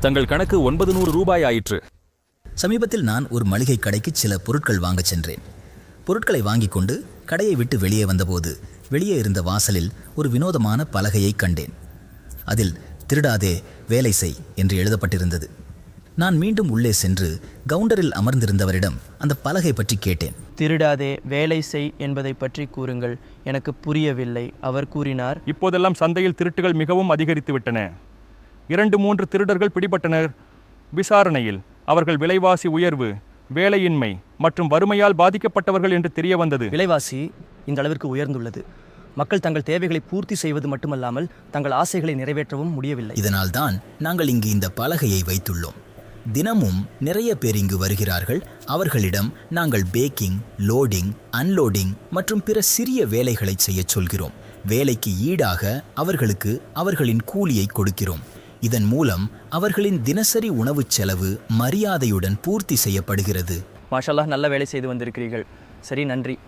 தங்கள் கணக்கு ஒன்பது நூறு ரூபாய் ஆயிற்று. சமீபத்தில் நான் ஒரு மளிகை கடைக்கு சில பொருட்கள் வாங்கச் சென்றேன். பொருட்களை வாங்கிக் கொண்டு கடையை விட்டு வெளியே வந்தபோது வெளியே இருந்த வாசலில் ஒரு வினோதமான பலகையை கண்டேன். அதில் திருடாதே வேலை செய் என்று எழுதப்பட்டிருந்தது. நான் மீண்டும் உள்ளே சென்று கவுண்டரில் அமர்ந்திருந்தவரிடம் அந்த பலகை பற்றி கேட்டேன். திருடாதே வேலை செய் என்பதை பற்றி கூறுங்கள். எனக்கு புரியவில்லை அவர் கூறினார். இப்போதெல்லாம் சந்தையில் திருட்டுகள் மிகவும் அதிகரித்து விட்டன. இரண்டு மூன்று திருடர்கள் பிடிபட்டனர். விசாரணையில் அவர்கள் விலைவாசி உயர்வு வேலையின்மை மற்றும் வறுமையால் பாதிக்கப்பட்டவர்கள் என்று தெரிய வந்தது. விலைவாசி இந்த அளவிற்கு உயர்ந்துள்ளது. மக்கள் தங்கள் தேவைகளை பூர்த்தி செய்வது மட்டுமல்லாமல் தங்கள் ஆசைகளை நிறைவேற்றவும் முடியவில்லை. இதனால்தான் நாங்கள் இங்கு இந்த பலகையை வைத்துள்ளோம். தினமும் நிறைய பேர் இங்கு வருகிறார்கள். அவர்களிடம் நாங்கள் பேக்கிங் லோடிங் அன்லோடிங் மற்றும் பிற சிறிய வேலைகளை செய்யச் சொல்கிறோம். வேலைக்கு ஈடாக அவர்களுக்கு அவர்களின் கூலியை கொடுக்கிறோம். இதன் மூலம் அவர்களின் தினசரி உணவுச் செலவு மரியாதையுடன் பூர்த்தி செய்யப்படுகிறது. மாஷால்லாஹ் நல்ல வேலை செய்து வந்திருக்கிறீர்கள். சரி நன்றி.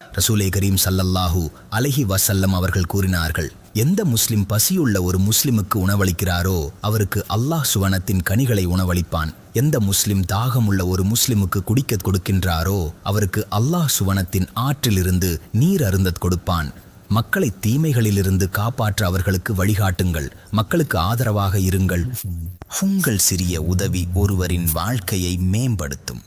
ரசூலே கரீம் சல்லல்லாஹு அலைஹி வசல்லம் அவர்கள் கூறினார்கள் எந்த முஸ்லிம் பசியுள்ள ஒரு முஸ்லிமுக்கு உணவளிக்கிறாரோ அவருக்கு அல்லாஹ் சுவனத்தின் கனிகளை உணவளிப்பான். எந்த முஸ்லிம் தாகமுள்ள ஒரு முஸ்லிமுக்கு குடிக்க கொடுக்கின்றாரோ அவருக்கு அல்லாஹ் சுவனத்தின் ஆற்றிலிருந்து நீர் அருந்தத் கொடுப்பான். மக்களை தீமைகளிலிருந்து காப்பாற்ற அவர்களுக்கு வழிகாட்டுங்கள். மக்களுக்கு ஆதரவாக இருங்கள். உங்கள் சிறிய உதவி ஒருவரின் வாழ்க்கையை மேம்படுத்தும்.